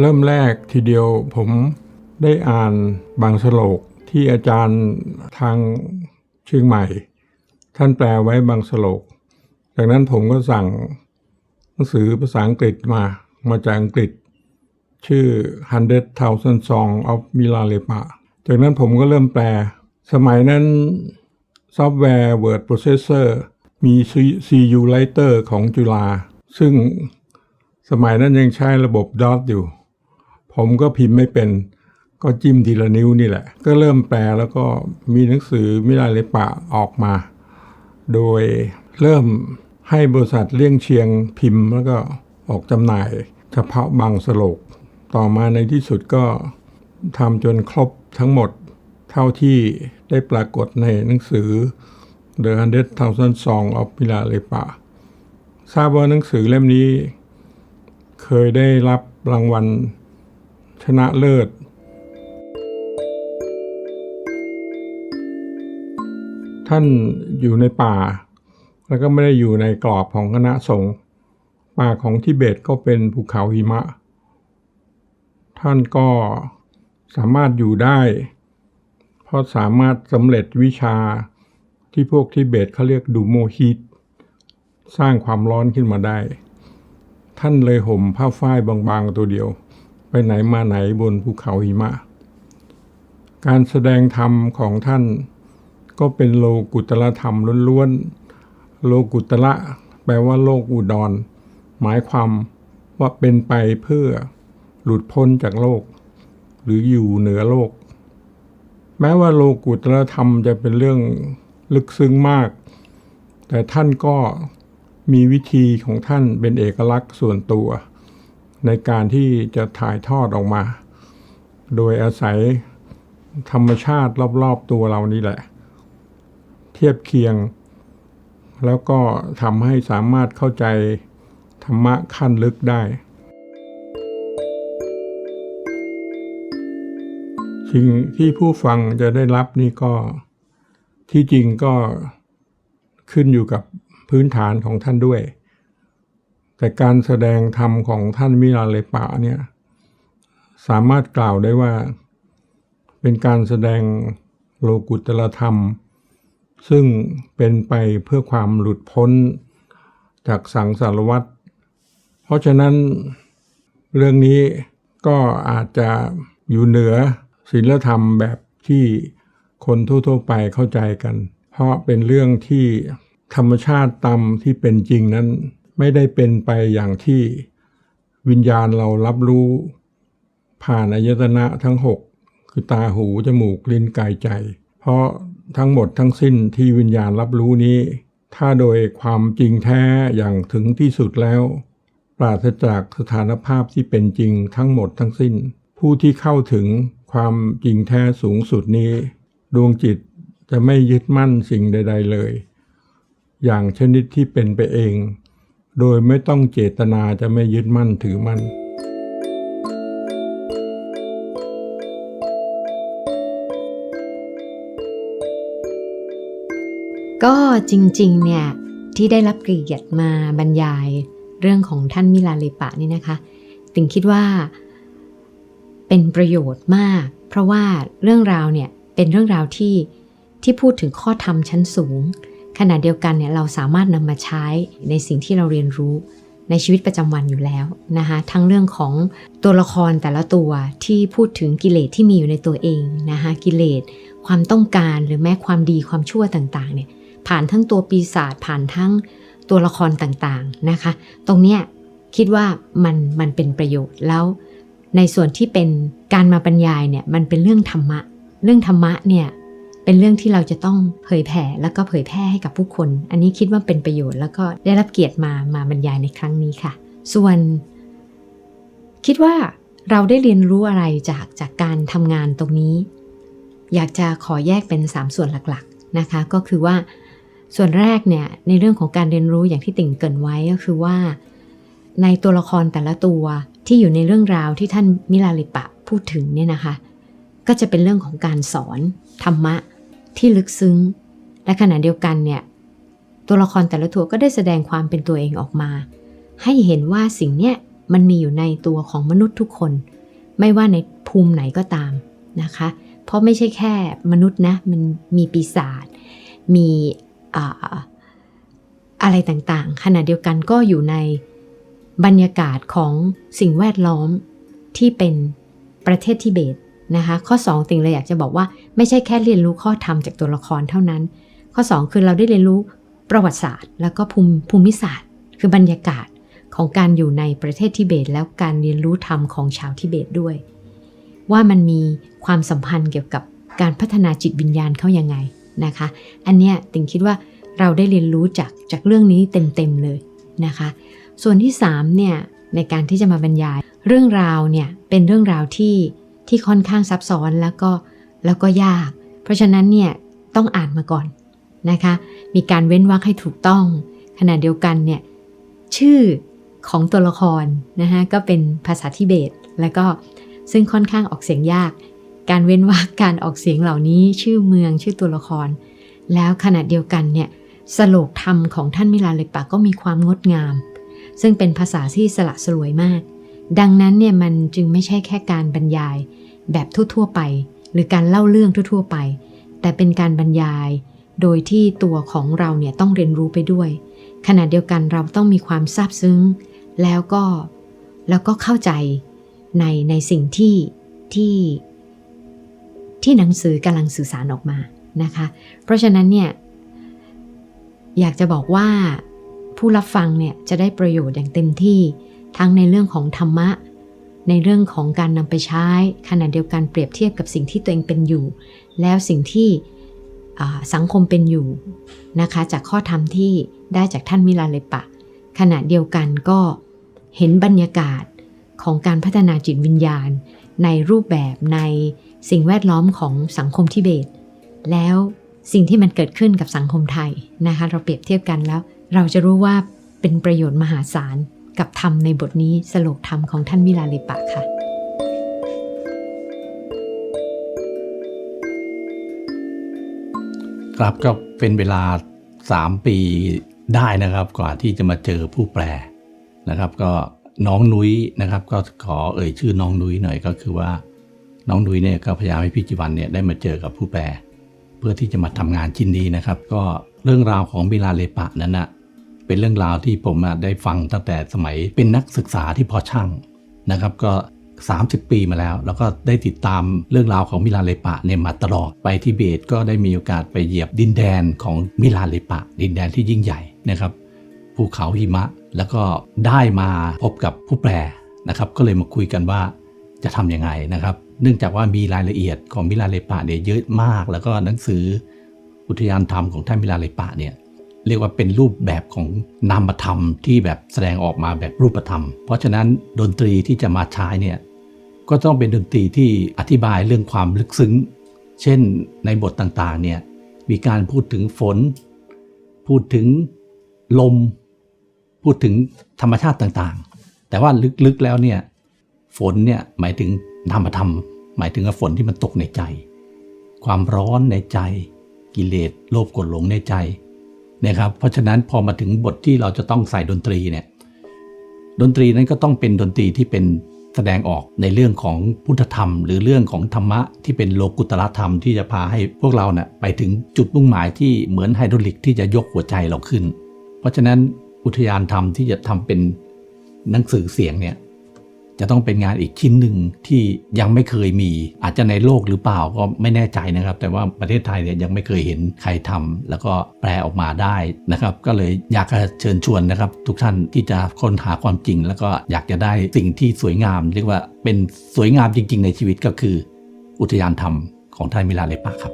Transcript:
เริ่มแรกทีเดียวผมได้อ่านบางสโลกที่อาจารย์ทางเชียงใหม่ ท่านแปลไว้บางสโลก จากนั้นผมก็สั่งหนังสือภาษาอังกฤษมามาจากอังกฤษ ชื่อ Hundred Thousand Song of Milarepa จากนั้นผมก็เริ่มแปล สมัยนั้นซอฟต์แวร์ Word Processor มี CU Writer ของจุฬาซึ่งสมัยนั้นยังใช้ระบบ DOS อยู่ ผมก็พิมพ์ไม่เป็น ก็จิ้มทีละนิ้วนี่แหละ ก็เริ่มแปลแล้วก็มีหนังสือมิลาเลปะออกมา โดยเริ่มให้บริษัทเลี่ยงเชียงพิมพ์แล้วก็ออกจำหน่าย เฉพาะบางสโลก ต่อมาในที่สุดก็ทำจนครบทั้งหมด เท่าที่ได้ปรากฏในหนังสือ The Hundred Thousand Song of Mila Lepa ทราบว่าหนังสือเล่มนี้ เคยได้รับรางวัล ชนะเลิศท่านอยู่ในป่า แล้วก็ไม่ได้อยู่ในกรอบของคณะสงฆ์ป่าของทิเบตก็เป็นภูเขาหิมะ ท่านก็สามารถอยู่ได้ เพราะสามารถสำเร็จวิชาที่พวกทิเบตเขาเรียกดูโมฮิต สร้างความร้อนขึ้นมาได้ ท่านเลยห่มผ้าฝ้ายบางๆตัวเดียว ไปไหนมาไหนบนภูเขาหิมะ การแสดงธรรมของท่านก็เป็นโลกุตละธรรมล้วนๆ โลกุตละแปลว่าโลกอุดร หมายความว่าเป็นไปเพื่อหลุดพ้นจากโลก หรืออยู่เหนือโลก แม้ว่าโลกุตละธรรมจะเป็นเรื่องลึกซึ้งมาก แต่ท่านก็มีวิธีของท่านเป็นเอกลักษณ์ส่วนตัว ในการที่จะถ่ายทอดออกมา โดยอาศัยธรรมชาติรอบๆตัวเรานี่แหละ เทียบเคียง แล้วก็ทำให้สามารถเข้าใจธรรมะขั้นลึกได้สิ่งที่ผู้ฟังจะได้รับนี่ก็ที่จริงก็ขึ้นอยู่กับพื้นฐานของท่านด้วย แต่การแสดงธรรมของท่านมิลาเลปะเนี่ยสามารถกล่าวได้ว่า เป็นการแสดงโลกุตตรธรรม ซึ่งเป็นไปเพื่อความหลุดพ้นจากสังสารวัฏเพราะฉะนั้นเรื่องนี้ก็อาจจะอยู่เหนือศีลธรรมแบบที่คนทั่วๆไปเข้าใจกัน เพราะเป็นเรื่องที่ธรรมชาติตามที่เป็นจริงนั้น ไม่ได้เป็นไปอย่างที่วิญญาณเรารับรู้ ผ่านอายตนะทั้งหกคือตาหู จมูก ลิ้นกายใจ เพราะทั้งหมดทั้งสิ้นที่วิญญาณรับรู้นี้ ถ้าโดยความจริงแท้อย่างถึงที่สุดแล้ว ปราศจากสถานภาพที่เป็นจริงทั้งหมดทั้งสิ้น ผู้ที่เข้าถึงความจริงแท้สูงสุดนี้ ดวงจิตจะไม่ยึดมั่นสิ่งใด ๆเลย อย่างชนิดที่เป็นไปเอง โดยไม่ต้องเจตนาจะไม่ยึดมั่นถือมั่น ก็จริงๆ เนี่ย ที่ได้รับเกียรติมาบรรยายเรื่องของท่านมิลาเลปะนี่นะคะติงคิดว่าเป็นประโยชน์มาก เพราะว่าเรื่องราวเนี่ยเป็นเรื่องราวที่ที่พูดถึงข้อธรรมชั้นสูง ขณะเดียวกันเนี่ยเราสามารถนำมาใช้ในสิ่งที่เราเรียนรู้ในชีวิตประจำวันอยู่แล้วนะคะทั้งเรื่องของตัวละครแต่ละตัวที่พูดถึงกิเลสที่มีอยู่ในตัวเองนะคะกิเลสความต้องการหรือแม้ความดีความชั่วต่างๆเนี่ยผ่านทั้งตัวปีศาจผ่านทั้งตัวละครต่างๆนะคะ ตรงเนี้ยคิดว่ามันมันเป็นประโยชน์แล้วในส่วนที่เป็นการมาบรรยายเนี่ยมันเป็นเรื่องธรรมะ เรื่องธรรมะเนี่ย เป็นเรื่องที่เราจะต้องเผยแผ่แล้วก็เผยแพร่ให้กับผู้คน อันนี้คิดว่าเป็นประโยชน์แล้วก็ได้รับเกียรติมามาบรรยายในครั้งนี้ค่ะ ส่วน คิดว่าเราได้เรียนรู้อะไรจากจากการทำงานตรงนี้ อยากจะขอแยกเป็น 3 ส่วนหลักๆนะคะ ก็คือว่าส่วนแรกเนี่ยในเรื่องของการเรียนรู้อย่างที่ติ่งเกินไว้ก็คือว่า ในตัวละครแต่ละตัวที่อยู่ในเรื่องราวที่ท่านมิลาลิปะพูดถึงเนี่ยนะคะ ก็จะเป็นเรื่องของการสอนธรรมะ ที่ลึกซึ้ง และขณะเดียวกันเนี่ยตัวละครแต่ละตัวก็ได้แสดงความเป็นตัวเองออกมา ให้เห็นว่าสิ่งเนี้ยมันมีอยู่ในตัวของมนุษย์ทุกคน ไม่ว่าในภูมิไหนก็ตามนะคะ เพราะไม่ใช่แค่มนุษย์นะมันมีปีศาจมีอ่าอะไรต่างๆ ขณะเดียวกันก็อยู่ในบรรยากาศของสิ่งแวดล้อมที่เป็นประเทศทิเบต นะคะข้อ 2 ติงเลยอยากจะบอกว่าไม่ใช่แค่เรียนรู้ข้อธรรมจากตัวละครเท่านั้น ข้อ 2 คือเราได้เรียนรู้ประวัติศาสตร์ แล้วก็ภูมิภูมิศาสตร์ คือบรรยากาศของการอยู่ในประเทศทิเบต แล้วการเรียนรู้ธรรมของชาวทิเบตด้วย ว่ามันมีความสัมพันธ์เกี่ยวกับการพัฒนาจิตวิญญาณเขายังไงนะคะ อันเนี้ยติงคิดว่าเราได้เรียนรู้จากจากเรื่องนี้เต็มๆเลยนะคะ ส่วนที่3เนี่ยในการที่จะมาบรรยายเรื่องราวเนี่ยเป็นเรื่องราวที่ ที่ค่อนข้างซับซ้อนแล้วก็แล้วก็ยาก เพราะฉะนั้นเนี่ยต้องอ่านมาก่อนนะคะ มีการเว้นวรรคให้ถูกต้อง ขณะเดียวกันเนี่ยชื่อของตัวละครนะคะก็เป็นภาษาทิเบต แล้วก็ซึ่งค่อนข้างออกเสียงยาก การเว้นวรรคการออกเสียงเหล่านี้ชื่อเมืองชื่อตัวละคร แล้วขณะเดียวกันเนี่ยสโลกธรรมของท่านมิลาเลปะก็มีความงดงาม ซึ่งเป็นภาษาที่สละสลวยมาก ดังนั้นเนี่ยมันจึงไม่ใช่แค่การบรรยาย แบบทั่วๆไป หรือการเล่าเรื่องทั่วๆไป แต่เป็นการบรรยาย โดยที่ตัวของเราเนี่ยต้องเรียนรู้ไปด้วย ขณะเดียวกันเราต้องมีความซาบซึ้ง แล้วก็แล้วก็เข้าใจในในสิ่งที่ที่ที่หนังสือกำลังสื่อสารออกมานะคะ เพราะฉะนั้นเนี่ยอยากจะบอกว่าผู้รับฟังเนี่ยจะได้ประโยชน์อย่างเต็มที่ทั้งในเรื่องของธรรมะ ในเรื่องของการนำไปใช้ขณะเดียวกันเปรียบเทียบกับสิ่งที่ตัวเองเป็นอยู่ แล้วสิ่งที่สังคมเป็นอยู่นะคะจากข้อธรรมที่ได้จากท่านมิลาเลปะ ขณะเดียวกันก็เห็นบรรยากาศของการพัฒนาจิตวิญญาณ ในรูปแบบในสิ่งแวดล้อมของสังคมทิเบต แล้วสิ่งที่มันเกิดขึ้นกับสังคมไทยนะคะเราเปรียบเทียบกันแล้ว เราจะรู้ว่าเป็นประโยชน์มหาศาล กับธรรมในบทนี้สโลกธรรมของท่านวิลาเลปะค่ะครับก็เป็นเวลา 3 ปีได้นะครับกว่าที่จะมาเจอผู้แปลนะครับ ก็น้องนุ้ยนะครับ ก็ขอเอ่ยชื่อน้องนุ้ยหน่อยก็คือว่า น้องนุ้ยเนี่ยก็พยายามให้พี่จิวันเนี่ยได้มาเจอกับผู้แปล เพื่อที่จะมาทำงานชิ้นนี้นะครับ ก็เรื่องราวของบิลาเลปะนั้นนะ เป็นเรื่องราวที่ผมได้ฟังตั้งแต่สมัยเป็นนักศึกษาที่พอช่างนะครับก็ 30 ปีมาแล้ว แล้วก็ได้ติดตามเรื่องราวของมิลานเลปะเนี่ยมาตลอดไปทิเบตก็ได้มีโอกาสไปเหยียบดินแดนของมิลานเลปะ ดินแดนที่ยิ่งใหญ่นะครับภูเขาหิมะแล้วก็ได้มาพบกับผู้แปลนะครับ ก็เลยมาคุยกันว่าจะทำยังไงนะครับ เนื่องจากว่ามีรายละเอียดของมิลานเลปะเนี่ยเยอะมาก แล้วก็หนังสืออุทยานธรรมของท่านมิลานเลปะเนี่ย เรียกว่าเป็นรูปแบบของนามธรรมที่แบบแสดงออกมาแบบรูปธรรม เพราะฉะนั้นดนตรีที่จะมาใช้เนี่ยก็ต้องเป็นดนตรีที่อธิบายเรื่องความลึกซึ้ง เช่นในบทต่างๆเนี่ยมีการพูดถึงฝน พูดถึงลม พูดถึงธรรมชาติต่างๆ แต่ว่าลึกๆแล้วเนี่ยฝนเนี่ยหมายถึงนามธรรม หมายถึงฝนที่มันตกในใจ ความร้อนในใจ กิเลสโลภกรธหลงในใจ นะครับ เพราะฉะนั้นพอมาถึงบทที่เราจะต้องใส่ดนตรีเนี่ยดนตรีนั้นก็ต้องเป็นดนตรีที่เป็นแสดงออกในเรื่องของพุทธธรรม หรือเรื่องของธรรมะที่เป็นโลกุตละธรรมที่จะพาให้พวกเราเนะ่ยไปถึงจุดมุ่งหมายที่เหมือนไฮดรอลิกที่จะยกหัวใจเราขึ้น เพราะฉะนั้นอุทยานธรรมที่จะทำเป็นหนังสือเสียงเนี่ย จะต้องเป็นงานอีกชิ้นหนึ่งที่ยังไม่เคยมี อาจจะในโลกหรือเปล่าก็ไม่แน่ใจนะครับ แต่ว่าประเทศไทยเนี่ยยังไม่เคยเห็นใครทำแล้วก็แปลออกมาได้นะครับ ก็เลยอยากจะเชิญชวนนะครับ ทุกท่านที่จะค้นหาความจริง แล้วก็อยากจะได้สิ่งที่สวยงาม เรียกว่าเป็นสวยงามจริง ๆ ในชีวิตก็คือ อุทยานธรรมของท่านมิลาเลปะครับ